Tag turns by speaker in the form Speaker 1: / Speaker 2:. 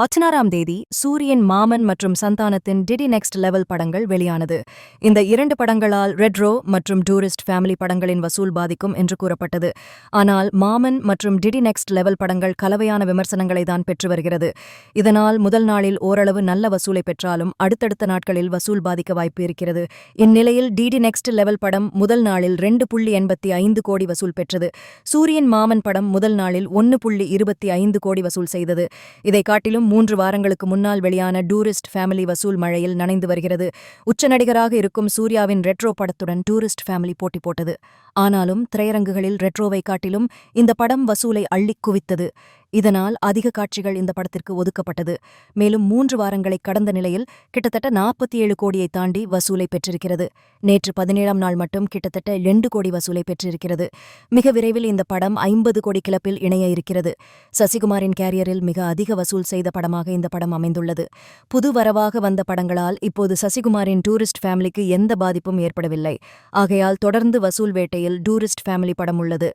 Speaker 1: பதினாறாம் தேதி சூரியன் மாமன் மற்றும் சந்தானத்தின் டிடி நெக்ஸ்ட் லெவல் படங்கள் வெளியானது. இந்த இரண்டு படங்களால் ரெட்ரோ மற்றும் டூரிஸ்ட் ஃபேமிலி படங்களின் வசூல் பாதிக்கும் என்று கூறப்பட்டது. ஆனால் மாமன் மற்றும் டிடி நெக்ஸ்ட் லெவல் படங்கள் கலவையான விமர்சனங்களை தான் பெற்று வருகிறது. இதனால் முதல் நாளில் ஓரளவு நல்ல வசூலை பெற்றாலும் அடுத்தடுத்த நாட்களில் வசூல் பாதிக்க வாய்ப்பு இருக்கிறது. இந்நிலையில் டிடி நெக்ஸ்ட் லெவல் படம் முதல் நாளில் ரெண்டு புள்ளி எண்பத்தி ஐந்து கோடி வசூல் பெற்றது. சூரியன் மாமன் படம் முதல் நாளில் ஒன்று புள்ளி இருபத்தி ஐந்து கோடி வசூல் செய்தது. இதை காட்டிலும் மூன்று வாரங்களுக்கு முன்னால் வெளியான டூரிஸ்ட் ஃபேமிலி வசூல் மழையில் நனைந்து வருகிறது. உச்ச நடிகராக இருக்கும் சூர்யாவின் ரெட்ரோ படத்துடன் டூரிஸ்ட் ஃபேமிலி போட்டி போட்டது. ஆனாலும் திரையரங்குகளில் ரெட்ரோவை காட்டிலும் இந்த படம் வசூலை அள்ளிக் குவித்தது. இதனால் அதிக காட்சிகள் இந்த படத்திற்கு ஒதுக்கப்பட்டது. மேலும் மூன்று வாரங்களை கடந்த நிலையில் கிட்டத்தட்ட நாற்பத்தி ஏழு கோடியை தாண்டி வசூலை பெற்றிருக்கிறது. நேற்று பதினேழாம் நாள் மட்டும் கிட்டத்தட்ட இரண்டு கோடி வசூலை பெற்றிருக்கிறது. மிக விரைவில் இந்த படம் ஐம்பது கோடி கிளப்பில் இணைய இருக்கிறது. சசிகுமாரின் கேரியரில் மிக அதிக வசூல் செய்த படமாக இந்த படம் அமைந்துள்ளது. புது வரவாக வந்த படங்களால் இப்போது சசிகுமாரின் டூரிஸ்ட் ஃபேமிலிக்கு எந்த பாதிப்பும் ஏற்படவில்லை. ஆகையால் தொடர்ந்து வசூல் வேட்டையில் டூரிஸ்ட் ஃபேமிலி படம் உள்ளது.